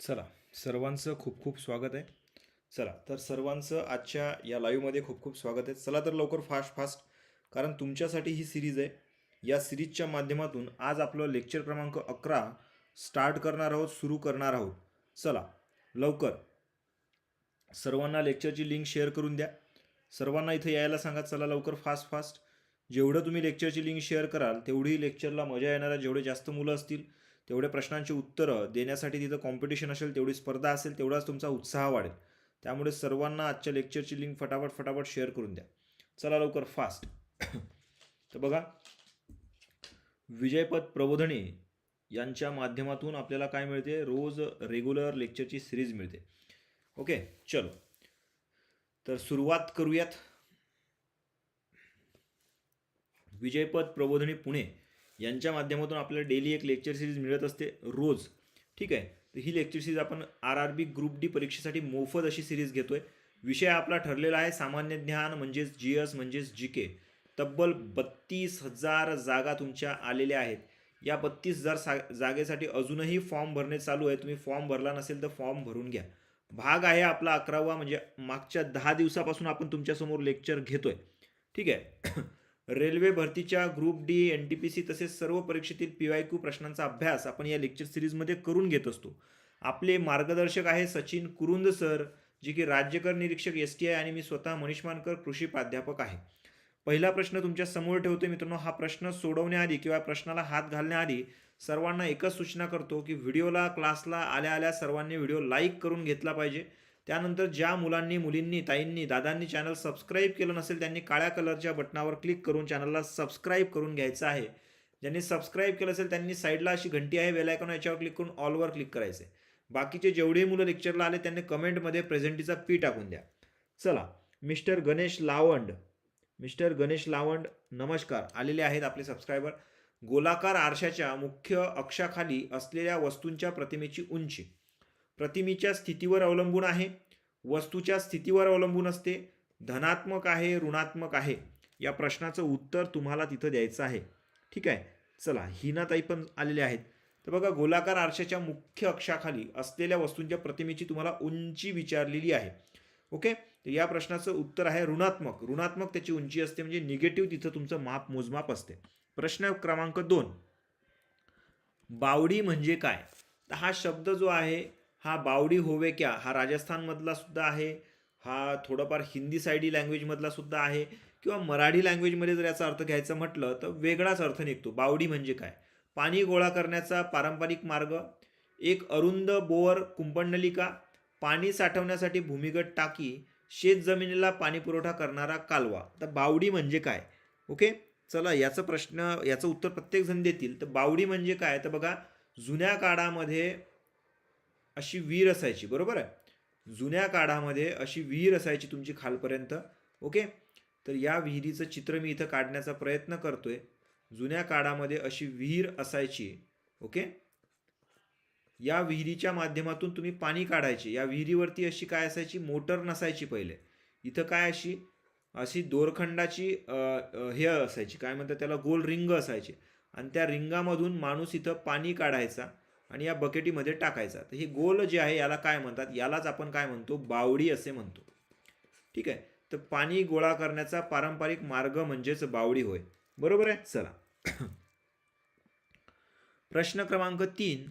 चला सर्वांचं खूप खूप स्वागत आहे. चला तर सर्वांचं आजच्या या लाईव्हमध्ये खूप खूप स्वागत आहे. चला तर लवकर फास्ट फास्ट कारण तुमच्यासाठी ही सिरीज आहे. या सिरीजच्या माध्यमातून आज आपलं लेक्चर क्रमांक अकरा स्टार्ट करणार आहोत सुरू करणार आहोत. चला लवकर. सर्वांना लेक्चरची लिंक शेअर करून द्या. सर्वांना इथं यायला सांगा. चला लवकर फास्ट फास्ट जेवढं तुम्ही लेक्चरची लिंक शेअर कराल तेवढी लेक्चरला मजा येणार आहे जेवढे जास्त मुलं असतील तेवढ्या प्रश्नांची उत्तरं देण्यासाठी तिथं कॉम्पिटिशन असेल तेवढी स्पर्धा असेल तेवढाच तुमचा उत्साह वाढेल. त्यामुळे सर्वांना आजच्या लेक्चरची लिंक फटाफट फटाफट शेअर करून द्या. चला लवकर फास्ट तर बघा विजयपद प्रबोधने यांच्या माध्यमातून आपल्याला काय मिळते? रोज रेग्युलर लेक्चरची सिरीज मिळते. ओके चलो. तर सुरुवात करूयात. विजयपद प्रबोधनी पुणे यांच्या माध्यमातून आपल्याला डेली एक लेक्चर सिरीज मिळत असते रोज. ठीक आहे? तर ही लेक्चर सिरीज आपण R R B group D परीक्षेसाठी मोफत अशी सिरीज घेतो आहे विषय आपला ठरलेला आहे सामान्य ज्ञान म्हणजेच जी एस म्हणजेच जी के तब्बल बत्तीस हजार जागा तुमच्या आलेल्या आहेत. या बत्तीस हजार सा जागेसाठी अजूनही फॉर्म भरणे चालू आहे. तुम्ही फॉर्म भरला नसेल तर फॉर्म भरून घ्या. भाग आहे आपला अकरावा म्हणजे मागच्या दहा दिवसापासून आपण तुमच्यासमोर लेक्चर घेतो आहे ठीक आहे? रेल्वे भरतीच्या group D N T P C तसेच सर्व परीक्षेतील पी वाय क्यू प्रश्नांचा अभ्यास आपण या लेक्चर सिरीजमध्ये करून घेत असतो. आपले मार्गदर्शक आहे सचिन कुरुंद सर जे की राज्यकर निरीक्षक एस टी आय आणि मी स्वतः मनीष मानकर कृषी प्राध्यापक आहे. पहिला प्रश्न तुमच्यासमोर ठेवतो मित्रांनो. हा प्रश्न सोडवण्याआधी किंवा प्रश्नाला हात घालण्याआधी सर्वांना एकच सूचना करतो की व्हिडिओला क्लासला आल्या आल्या सर्वांनी व्हिडिओ लाईक करून घेतला पाहिजे. त्यानंतर ज्या मुलांनी मुलींनी ताईंनी दादांनी चॅनल सबस्क्राईब केलं नसेल त्यांनी काळ्या कलरच्या बटनावर क्लिक करून चॅनलला सबस्क्राईब करून घ्यायचं आहे. ज्यांनी सबस्क्राईब केलं असेल त्यांनी साईडला अशी घंटी आहे बेलायकॉन याच्यावर क्लिक करून ऑलवर क्लिक करायचे बाकीचे जेवढे मुलं लेक्चरला आले त्यांनी कमेंटमध्ये प्रेझेंटीचा पी टाकून द्या. चला मिस्टर गणेश लावंड. मिस्टर गणेश लावंड नमस्कार. आलेले आहेत आपले सबस्क्रायबर गोलाकार आरशाच्या मुख्य अक्षाखाली असलेल्या वस्तूंच्या प्रतिमेची उंची. प्रतिमेच्या स्थितीवर अवलंबून आहे वस्तूच्या स्थितीवर अवलंबून असते धनात्मक आहे ऋणात्मक आहे या प्रश्नाचं उत्तर तुम्हाला तिथं द्यायचं आहे. ठीक आहे? चला हिनाताई पण आलेले आहेत. तर बघा गोलाकार आरशाच्या मुख्य अक्षाखाली असलेल्या वस्तूंच्या प्रतिमेची तुम्हाला उंची विचारलेली आहे. ओके? तर या प्रश्नाचं उत्तर आहे ऋणात्मक. ऋणात्मक त्याची उंची असते म्हणजे निगेटिव्ह तिथं तुमचं माप मोजमाप असते. प्रश्न क्रमांक दोन. बावडी म्हणजे काय? तर हा शब्द जो आहे हा बावडी होवे क्या? हा राजस्थानमधला सुद्धा आहे. हा थोडंफार हिंदी सायडी लँग्वेजमधला सुद्धा आहे. किंवा मराठी लँग्वेजमध्ये जर याचा अर्थ घ्यायचा म्हटलं तर वेगळाच अर्थ निघतो. बावडी म्हणजे काय? पाणी गोळा करण्याचा पारंपरिक मार्ग. एक अरुंद बोअर कुंपणनलिका. पाणी साठवण्यासाठी भूमिगत टाकी. शेत जमिनीला पाणी पुरवठा करणारा कालवा. तर बावडी म्हणजे काय? ओके? चला याचं प्रश्न याचं उत्तर प्रत्येकजण देतील. तर बावडी म्हणजे काय? तर बघा जुन्या काळामध्ये अशी विहीर असायची बरोबर आहे? जुन्या काळामध्ये अशी विहीर असायची तुमची खालपर्यंत ओके? तर या विहिरीचं चित्र मी इथं काढण्याचा प्रयत्न करतोय. जुन्या काळामध्ये अशी विहीर असायची ओके? या विहिरीच्या माध्यमातून तुम्ही पाणी काढायचे. या विहिरीवरती अशी काय असायची? मोटर नसायची पहिले. इथं काय अशी अशी दोरखंडाची हे असायची. काय म्हणतात त्याला? गोल रिंग असायची. आणि त्या रिंगामधून माणूस इथं पाणी काढायचा. आणि या बकेटीमध्ये टाकायचा. तर हे गोल जे आहे याला काय म्हणतात? यालाच आपण काय म्हणतो? बावडी असे म्हणतो. ठीक आहे? तर पाणी गोळा करण्याचा पारंपरिक मार्ग म्हणजेच बावडी होय. बरोबर आहे? चला. प्रश्न क्रमांक तीन.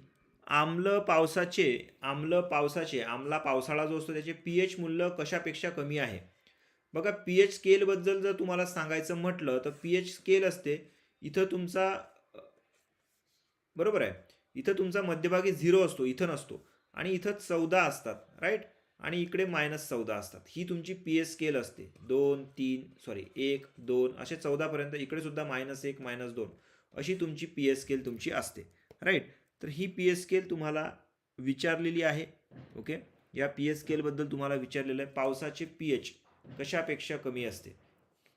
आम्ल पावसाचे आम्ल पावसाचे आम्ला पावसाळा जो असतो त्याचे पी एच मूल्य कशापेक्षा कमी आहे? बघा पी एच स्केलबद्दल जर तुम्हाला सांगायचं म्हटलं तर पी एच स्केल असते. इथं तुमचा बरोबर आहे? इथं तुमचा मध्यभागी झिरो असतो इथं नसतो. आणि इथं चौदा असतात राईट आणि इकडे मायनस चौदा असतात. ही तुमची पी एस स्केल असते. दोन तीन सॉरी एक दोन असे चौदापर्यंत इकडे सुद्धा मायनस एक मायनस दोन. अशी तुमची पी एस स्केल तुमची असते राईट तर ही पी एस स्केल तुम्हाला विचारलेली आहे ओके या पी एस स्केलबद्दल तुम्हाला विचारलेलं आहे. पावसाचे पी एच कशापेक्षा कमी असते?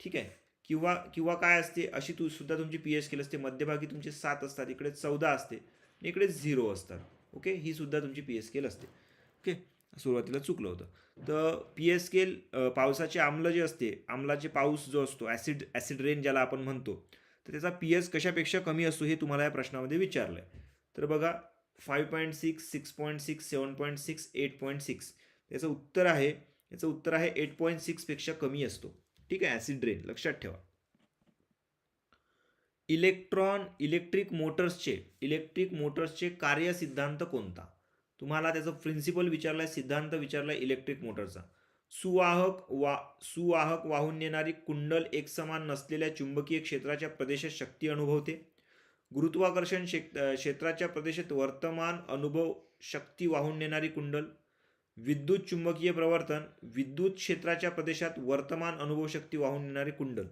ठीक आहे? किंवा किंवा काय असते? अशी तू सुद्धा तुमची पी एस स्केल असते. मध्यभागी तुमचे सात असतात. इकडे चौदा असते. इकडे झिरो असतात. ओके? ही सुद्धा तुमची पी एस केल असते. ओके? सुरुवातीला चुकलं होतं. तर पी एस केल पावसाचे आम्ल जे असते आम्लाचे पाऊस जो असतो ॲसिड ॲसिड रेन ज्याला आपण म्हणतो तर त्याचा पी एस कशापेक्षा कमी असतो हे तुम्हाला या प्रश्नामध्ये विचारलं आहे तर बघा five point six six point six seven point six eight point six याचं उत्तर आहे याचं उत्तर आहे एट पॉईंट सिक्सपेक्षा कमी असतो. ठीक आहे? ॲसिड रेन लक्षात ठेवा. इलेक्ट्रॉन इलेक्ट्रिक मोटर्सचे इलेक्ट्रिक मोटर्सचे कार्य सिद्धांत कोणता? तुम्हाला त्याचं प्रिन्सिपल विचारलाय सिद्धांत विचारलाय इलेक्ट्रिक मोटरचा. सुवाहक वा सुवाहक वाहून नेणारी कुंडल एकसमान नसलेल्या चुंबकीय क्षेत्राच्या प्रदेशात शक्ती अनुभवते. गुरुत्वाकर्षण क्षेत्राच्या प्रदेशात वर्तमान अनुभव शक्ती वाहून नेणारी कुंडल. विद्युत चुंबकीय प्रवर्तन विद्युत क्षेत्राच्या प्रदेशात वर्तमान अनुभव शक्ती वाहून नेणारी कुंडल.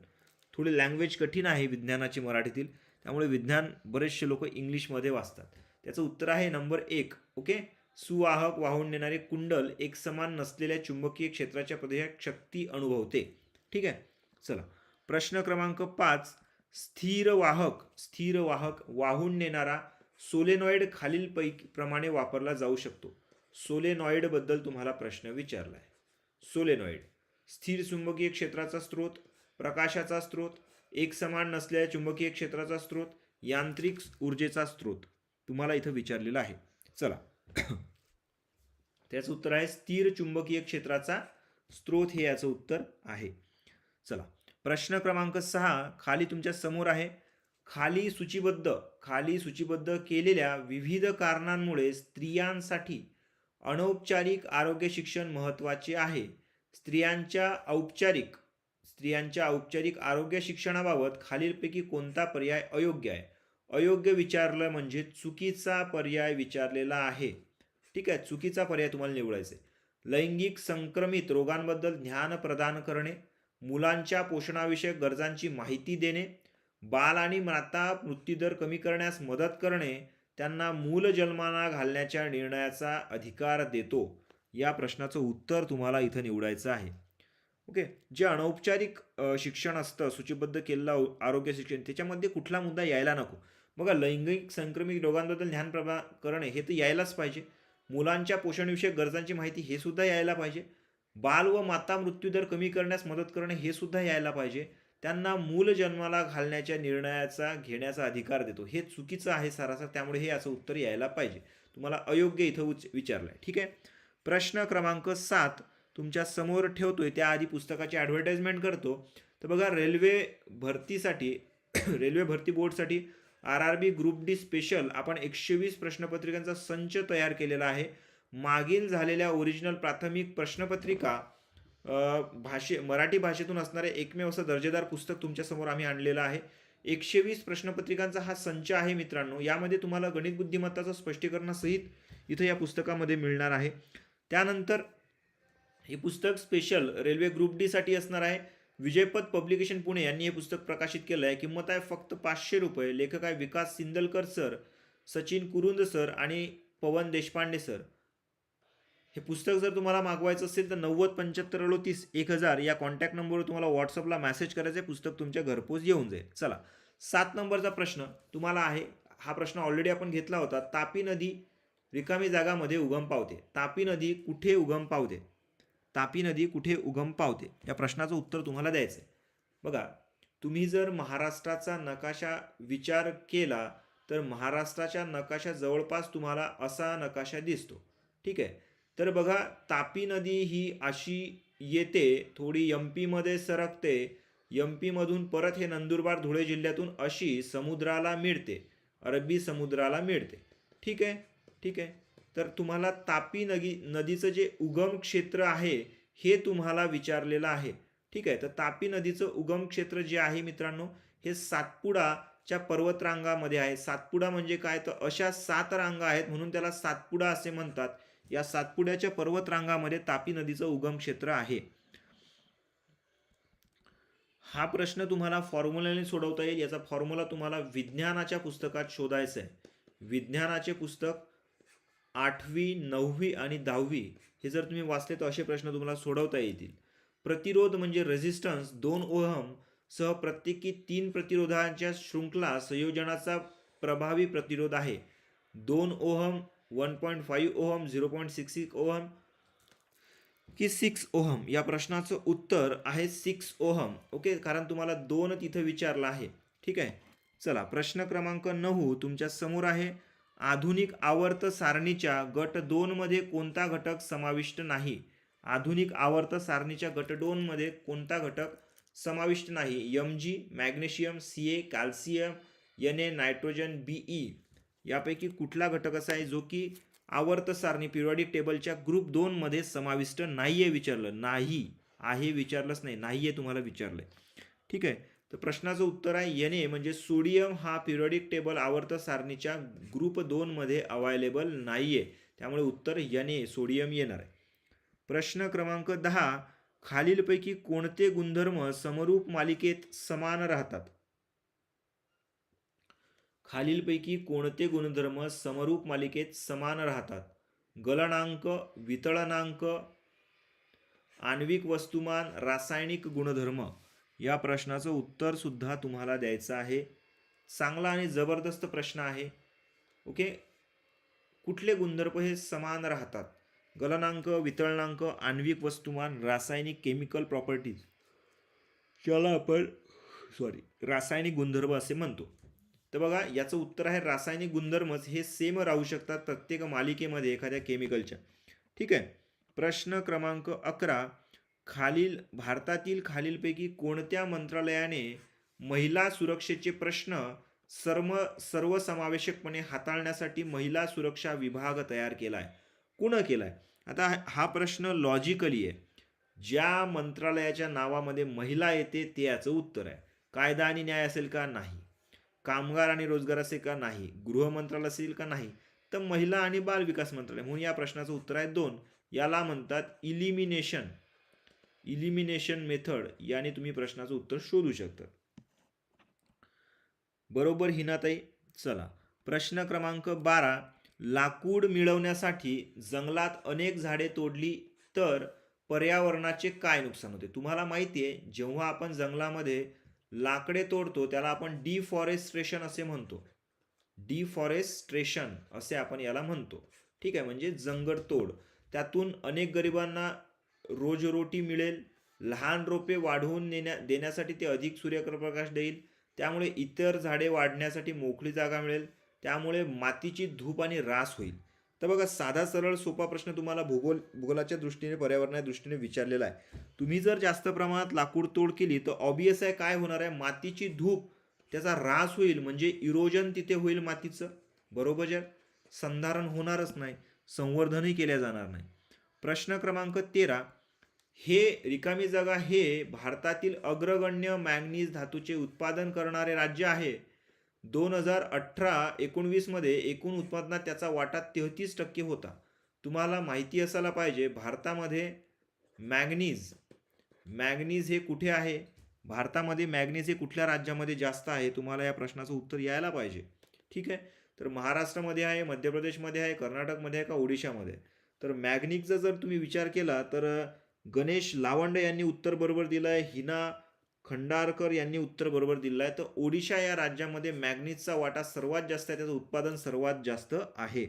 थोडी लँग्वेज कठीण आहे विज्ञानाची मराठीतील. त्यामुळे विज्ञान बरेचसे लोक इंग्लिशमध्ये वाचतात. त्याचं उत्तर आहे नंबर एक ओके? सुवाहक वाहून नेणारे कुंडल एक समान नसलेल्या चुंबकीय क्षेत्राच्या प्रदेशात शक्ती अनुभवते. ठीक आहे? चला. प्रश्न क्रमांक पाच स्थिर वाहक स्थिर वाहक वाहून नेणारा सोलेनॉइड खालीलपैकी प्रमाणे वापरला जाऊ शकतो. सोलेनॉइडबद्दल तुम्हाला प्रश्न विचारला आहे सोलेनॉइड स्थिर चुंबकीय क्षेत्राचा स्रोत प्रकाशाचा स्रोत एकसमान नसलेल्या चुंबकीय क्षेत्राचा स्रोत यांत्रिक ऊर्जेचा स्रोत. तुम्हाला इथं विचारलेला आहे. चला. त्याचं उत्तर आहे स्थिर चुंबकीय क्षेत्राचा स्रोत हे याचं उत्तर आहे. चला. प्रश्न क्रमांक सहा खाली तुमच्यासमोर आहे. खाली सूचीबद्ध खाली सूचीबद्ध केलेल्या विविध कारणांमुळे स्त्रियांसाठी अनौपचारिक आरोग्य शिक्षण महत्त्वाचे आहे. स्त्रियांच्या औपचारिक स्त्रियांच्या औपचारिक आरोग्य शिक्षणाबाबत खालीलपैकी कोणता पर्याय अयोग्य आहे? अयोग्य विचारलं म्हणजे चुकीचा पर्याय विचारलेला आहे. ठीक आहे चुकीचा पर्याय तुम्हाला निवडायचा आहे लैंगिक संक्रमित रोगांबद्दल ज्ञान प्रदान करणे मुलांच्या पोषणाविषयक गरजांची माहिती देणे बाल आणि माता मृत्यूदर कमी करण्यास मदत करणे त्यांना मूल जन्माना घालण्याच्या निर्णयाचा अधिकार देतो. या प्रश्नाचं उत्तर तुम्हाला इथं निवडायचं आहे. ओके जे अनौपचारिक शिक्षण असतं सूचीबद्ध केलेलं औ- आरोग्य शिक्षण त्याच्यामध्ये कुठला मुद्दा यायला नको. बघा लैंगिक संक्रमित रोगांबद्दल ज्ञान प्रभा करणे हे तर यायलाच पाहिजे. मुलांच्या पोषणविषयक गरजांची माहिती हे सुद्धा यायला पाहिजे. बाल व माता मृत्यूदर कमी करण्यास मदत करणे हे सुद्धा यायला पाहिजे. त्यांना मूल जन्माला घालण्याच्या निर्णयाचा घेण्याचा अधिकार देतो. हे चुकीचं आहे सारासार त्यामुळे हे याचं उत्तर यायला पाहिजे. तुम्हाला अयोग्य इथं उच विचारलं आहे ठीक आहे? प्रश्न क्रमांक सात. तुमच्यासमोर ठेवतोय त्याआधी पुस्तकाची ॲडव्हर्टाइजमेंट करतो. तर बघा रेल्वे भरतीसाठी रेल्वे भरती बोर्डसाठी R R B group D special आपण एकशे वीस प्रश्नपत्रिकांचा संच तयार केलेला आहे. मागील झालेल्या ओरिजिनल प्राथमिक प्रश्नपत्रिका भाषे मराठी भाषेतून असणारे एकमेव असं दर्जेदार पुस्तक तुमच्यासमोर आम्ही आणलेलं आहे. एकशे वीस प्रश्नपत्रिकांचा हा संच आहे मित्रांनो. यामध्ये तुम्हाला गणित बुद्धिमत्ताचं स्पष्टीकरणासहित इथं या पुस्तकामध्ये मिळणार आहे. त्यानंतर हे पुस्तक स्पेशल रेल्वे ग्रुप डीसाठी असणार आहे. विजयपद पब्लिकेशन पुणे यांनी हे पुस्तक प्रकाशित केलं आहे. किंमत आहे फक्त पाचशे रुपये. लेखक आहे विकास सिंदलकर सर सचिन कुरुंद सर आणि पवन देशपांडे सर. हे पुस्तक जर तुम्हाला मागवायचं असेल तर नव्वद पंच्याहत्तर अडोतीस एक हजार या कॉन्टॅक्ट नंबरवर तुम्हाला व्हॉट्सअपला मेसेज करायचं आहे. पुस्तक तुमच्या घरपोच येऊन जाईल. चला. सात नंबरचा प्रश्न तुम्हाला आहे. हा प्रश्न ऑलरेडी आपण घेतला होता. तापी नदी रिकामी जागामध्ये उगम पावते. तापी नदी कुठे उगम पावते? तापी नदी कुठे उगम पावते? या प्रश्नाचं उत्तर तुम्हाला द्यायचं आहे बघा तुम्ही जर महाराष्ट्राचा नकाशा विचार केला तर महाराष्ट्राच्या नकाशा जवळपास तुम्हाला असा नकाशा दिसतो. ठीक आहे? तर बघा तापी नदी ही अशी येते थोडी एम पीमध्ये सरकते. एम पीमधून परत हे नंदुरबार धुळे जिल्ह्यातून अशी समुद्राला मिळते. अरबी समुद्राला मिळते. ठीक आहे? ठीक आहे? तर तुम्हाला तापी नदी नदीचं जे उगम क्षेत्र आहे हे तुम्हाला विचारलेलं आहे. ठीक आहे? तर तापी नदीचं उगम क्षेत्र जे आहे मित्रांनो हे सातपुडाच्या पर्वतरांगामध्ये आहे. सातपुडा म्हणजे काय? तर अशा सात रांगा आहेत म्हणून त्याला सातपुडा असे म्हणतात. या सातपुड्याच्या पर्वतरांगामध्ये तापी नदीचं उगम क्षेत्र आहे. हा प्रश्न तुम्हाला फॉर्म्युलाने सोडवता येईल. याचा फॉर्म्युला तुम्हाला विज्ञानाच्या पुस्तकात शोधायचा आहे. विज्ञानाचे पुस्तक आठवी नववी आणि दहावी हे जर तुम्ही वाचले तर असे प्रश्न तुम्हाला सोडवता येतील. प्रतिरोध म्हणजे रेझिस्टन्स दोन ओहम सह प्रत्येकी तीन प्रतिरोधांच्या शृंखला संयोजनाचा प्रभावी प्रतिरोध आहे. दोन ohm one point five ohm zero point six six ohm की सिक्स ओहम? या प्रश्नाचं उत्तर आहे सिक्स ओहम. ओके कारण तुम्हाला दोन तिथं विचारलं आहे. ठीक आहे? चला प्रश्न क्रमांक नऊ तुमच्यासमोर आहे. आधुनिक आवर्त सारणीच्या गट दोनमध्ये कोणता घटक समाविष्ट नाही? आधुनिक आवर्त सारणीच्या गट दोनमध्ये कोणता घटक समाविष्ट नाही? M G magnesium C A calcium N A nitrogen B E यापैकी कुठला घटक असा आहे जो की आवर्त सारणी पिरियॉडिक टेबलच्या ग्रुप दोनमध्ये समाविष्ट नाही आहे विचारलं. नाही आहे विचारलंच नाही. नाही आहे तुम्हाला विचारलं ठीक आहे? तर प्रश्नाचं उत्तर आहे एन ए म्हणजे सोडियम हा पिरियडिक टेबल आवर्त सारणीच्या ग्रुप दोनमध्ये अवायलेबल नाही आहे त्यामुळे उत्तर एन ए सोडियम येणार आहे. प्रश्न क्रमांक दहा खालीलपैकी कोणते गुणधर्म समरूप मालिकेत समान राहतात? खालीलपैकी कोणते गुणधर्म समरूप मालिकेत समान राहतात? गलनांक वितळनांक आण्विक वस्तुमान रासायनिक गुणधर्म. या प्रश्नाचं उत्तरसुद्धा तुम्हाला द्यायचं आहे. चांगला आणि जबरदस्त प्रश्न आहे. ओके? कुठले गुणधर्म हे समान राहतात? गलनांक वितळणांक आण्विक वस्तुमान रासायनिक केमिकल प्रॉपर्टीज. ज्याला आपण सॉरी रासायनिक गुणधर्म असे म्हणतो. तर बघा याचं उत्तर आहे रासायनिक गुणधर्मच. हे सेम राहू शकतात प्रत्येक मालिकेमध्ये एखाद्या केमिकलच्या ठीक आहे? प्रश्न क्रमांक अकरा खालील भारतातील खालीलपैकी कोणत्या मंत्रालयाने महिला सुरक्षेचे प्रश्न सर्व सर्वसमावेशकपणे हाताळण्यासाठी महिला सुरक्षा विभाग तयार केला आहे कुणं केला आहे आता हा- प्रश्न लॉजिकली आहे. ज्या मंत्रालयाच्या नावामध्ये महिला येते ते याचं उत्तर आहे. कायदा आणि न्याय असेल का? नाही. कामगार आणि रोजगार असेल का? नाही. गृह मंत्रालय असेल का? नाही. तर महिला आणि बाल विकास मंत्रालय म्हणून या प्रश्नाचं उत्तर आहे दोन. याला म्हणतात इलिमिनेशन इलिमिनेशन मेथड याने तुम्ही प्रश्नाचं उत्तर शोधू शकता. बरोबर हिनाताई चला. प्रश्न क्रमांक बारा लाकूड मिळवण्यासाठी जंगलात अनेक झाडे तोडली तर पर्यावरणाचे काय नुकसान होते? तुम्हाला माहिती आहे जेव्हा आपण जंगलामध्ये लाकडे तोडतो त्याला आपण डिफॉरेस्ट्रेशन असे म्हणतो. डिफॉरेस्ट्रेशन असे आपण याला म्हणतो. ठीक आहे म्हणजे जंगल तोड. त्यातून अनेक गरिबांना रोजरोटी मिळेल. लहान रोपे वाढवून नेण्या देण्यासाठी ते अधिक सूर्यप्रकाश देईल. त्यामुळे इतर झाडे वाढण्यासाठी मोकळी जागा मिळेल. त्यामुळे मातीची धूप आणि रास होईल. तर बघा साधा सरळ सोपा प्रश्न तुम्हाला भूगोल भूगोलाच्या दृष्टीने पर्यावरणाच्या दृष्टीने विचारलेला आहे. तुम्ही जर जास्त प्रमाणात लाकूड तोड केली तर ऑबियस आहे काय होणार आहे? मातीची धूप त्याचा रास होईल. म्हणजे इरोजन तिथे होईल मातीचं. बरोबर आहे? संधारण होणारच नाही. संवर्धनही केल्या जाणार नाही. प्रश्न क्रमांक तेरा हे रिकामी जागा हे भारतातील अग्रगण्य मॅंगनीज धातूचे उत्पादन करणारे राज्य आहे. दोन हजार अठरा एकोणवीसमध्ये एकूण उत्पादनात त्याचा वाटा तेहतीस टक्के होता. तुम्हाला माहिती असायला पाहिजे भारतामध्ये मॅग्नीज मॅग्नीज हे कुठे आहे? भारतामध्ये मॅग्नीज हे कुठल्या राज्यामध्ये जास्त आहे? तुम्हाला या प्रश्नाचं उत्तर यायला पाहिजे. ठीक आहे? तर महाराष्ट्रामध्ये आहे मध्य प्रदेशमध्ये आहे कर्नाटकमध्ये आहे का ओडिशामध्ये? तर मॅग्निकचा जर तुम्ही विचार केला तर गणेश लावंडे यांनी उत्तर बरोबर दिलं आहे हिना खंडारकर यांनी उत्तर बरोबर दिलं आहे तर ओडिशा या राज्यामध्ये मॅग्नीजचा वाटा सर्वात जास्त आहे त्याचं उत्पादन सर्वात जास्त आहे.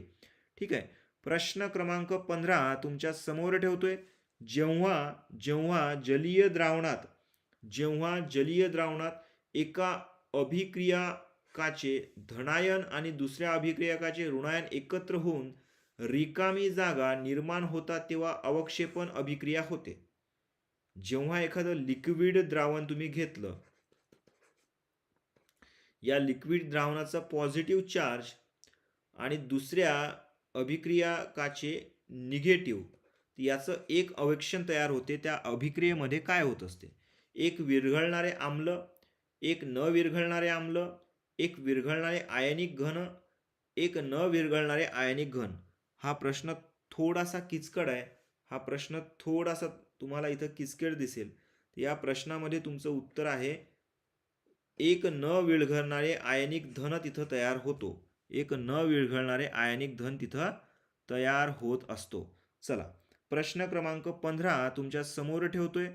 ठीक आहे? प्रश्न क्रमांक पंधरा तुमच्यासमोर ठेवतोय. जेव्हा जेव्हा जलीय द्रावणात जेव्हा जलीय द्रावणात एका अभिक्रियाकाचे धनायन आणि दुसऱ्या अभिक्रियाकाचे ऋणायन एकत्र होऊन रिकामी जागा निर्माण होतात तेव्हा अवक्षेपण अभिक्रिया होते. जेव्हा एखादं लिक्विड द्रावण तुम्ही घेतलं या लिक्विड द्रावणाचा पॉझिटिव्ह चार्ज आणि दुसऱ्या अभिक्रियाकाचे निगेटिव्ह याचं एक अवेक्षण तयार होते. त्या अभिक्रियेमध्ये काय होत असते? एक विरघळणारे आम्ल एक न विरघळणारे आम्ल एक विरघळणारे आयनिक घन एक न विरघळणारे आयनिक घन. हा प्रश्न थोडासा किचकड आहे. हा प्रश्न थोडासा तुम्हाला इथं किचकड दिसेल. या प्रश्नामध्ये तुमचं उत्तर आहे एक न विळघळणारे आयनिक धन तिथं तयार होतो. एक न विरघळणारे आयनिक धन तिथं तयार होत असतो. चला प्रश्न क्रमांक पंधरा तुमच्यासमोर ठेवतोय.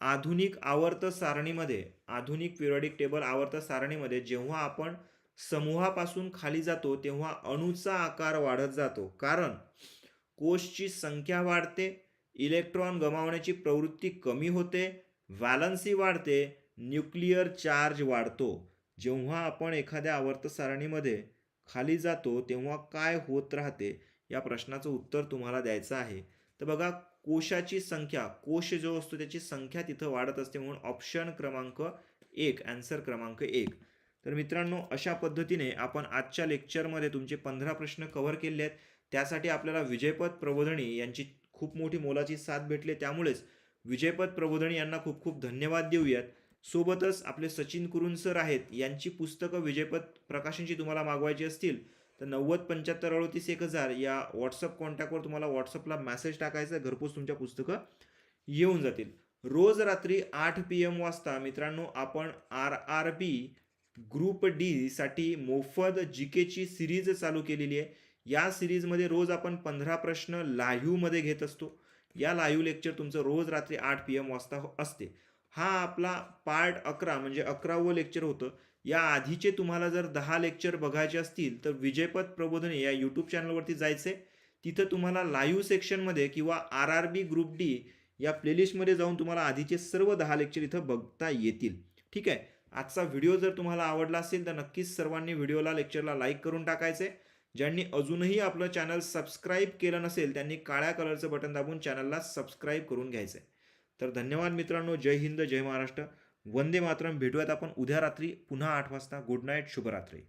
आधुनिक आवर्त सारणीमध्ये आधुनिक पिरियडिक टेबल आवर्त सारणीमध्ये जेव्हा आपण समूहापासून खाली जातो तेव्हा अणूचा आकार वाढत जातो. कारण कोषची संख्या वाढते इलेक्ट्रॉन गमावण्याची प्रवृत्ती कमी होते व्हॅलन्सी वाढते न्यूक्लिअर चार्ज वाढतो. जेव्हा आपण एखाद्या आवर्त सारणीमध्ये खाली जातो तेव्हा काय होत राहते या प्रश्नाचं उत्तर तुम्हाला द्यायचं आहे. तर बघा कोशाची संख्या कोश जो असतो त्याची संख्या तिथं वाढत असते म्हणून ऑप्शन क्रमांक एक ॲन्सर क्रमांक एक. तर मित्रांनो अशा पद्धतीने आपण आजच्या लेक्चरमध्ये तुमचे पंधरा प्रश्न कव्हर केले आहेत. त्यासाठी आपल्याला विजयपद प्रबोधनी यांची खूप मोठी मोलाची साथ भेटली त्यामुळेच विजयपद प्रबोधनी यांना खूप खूप धन्यवाद देऊयात. सोबतच आपले सचिन कुरुन सर आहेत यांची पुस्तकं विजयपद प्रकाशनची तुम्हाला मागवायची असतील तर नव्वद पंच्याहत्तर अडतीस एक हजार या व्हॉट्सअप कॉन्टॅक्टवर तुम्हाला व्हॉट्सअपला मेसेज टाकायचा घरपोच तुमच्या पुस्तकं येऊन जातील. रोज रात्री आठ पी एम वाजता मित्रांनो आपण R R B group D साठी मोफत जी केची सिरीज चालू केलेली आहे. या सिरीजमध्ये रोज आपण पंधरा प्रश्न लाईव्हमध्ये घेत असतो. या लाईव्ह लेक्चर तुमचं रोज रात्री आठ पी एम वाजता हो- असते. हा आपला पार्ट अकरा म्हणजे अकरावं लेक्चर होतं. या आधीचे तुम्हाला जर दहा लेक्चर बघायचे असतील तर विजयपथ प्रबोधने या यूट्यूब चॅनलवरती जायचे तिथं तुम्हाला लाईव्ह सेक्शनमध्ये किंवा R R B group D या प्लेलिस्टमध्ये जाऊन तुम्हाला आधीचे सर्व दहा लेक्चर इथं बघता येतील. ठीक आहे? आजचा व्हिडिओ जर तुम्हाला आवडला असेल तर नक्कीच सर्वांनी व्हिडिओला लेक्चरला लाईक करून टाकायचे. ज्यांनी अजूनही आपलं चॅनल सबस्क्राईब केलं नसेल त्यांनी काळ्या कलरचं बटन दाबून चॅनलला सबस्क्राईब करून घ्यायचं. आहे तर धन्यवाद मित्रांनो जय हिंद जय महाराष्ट्र. वंदे मातरम. भेटूयात आपण उद्या रात्री पुन्हा आठ वाजता. गुड नाईट शुभरात्री.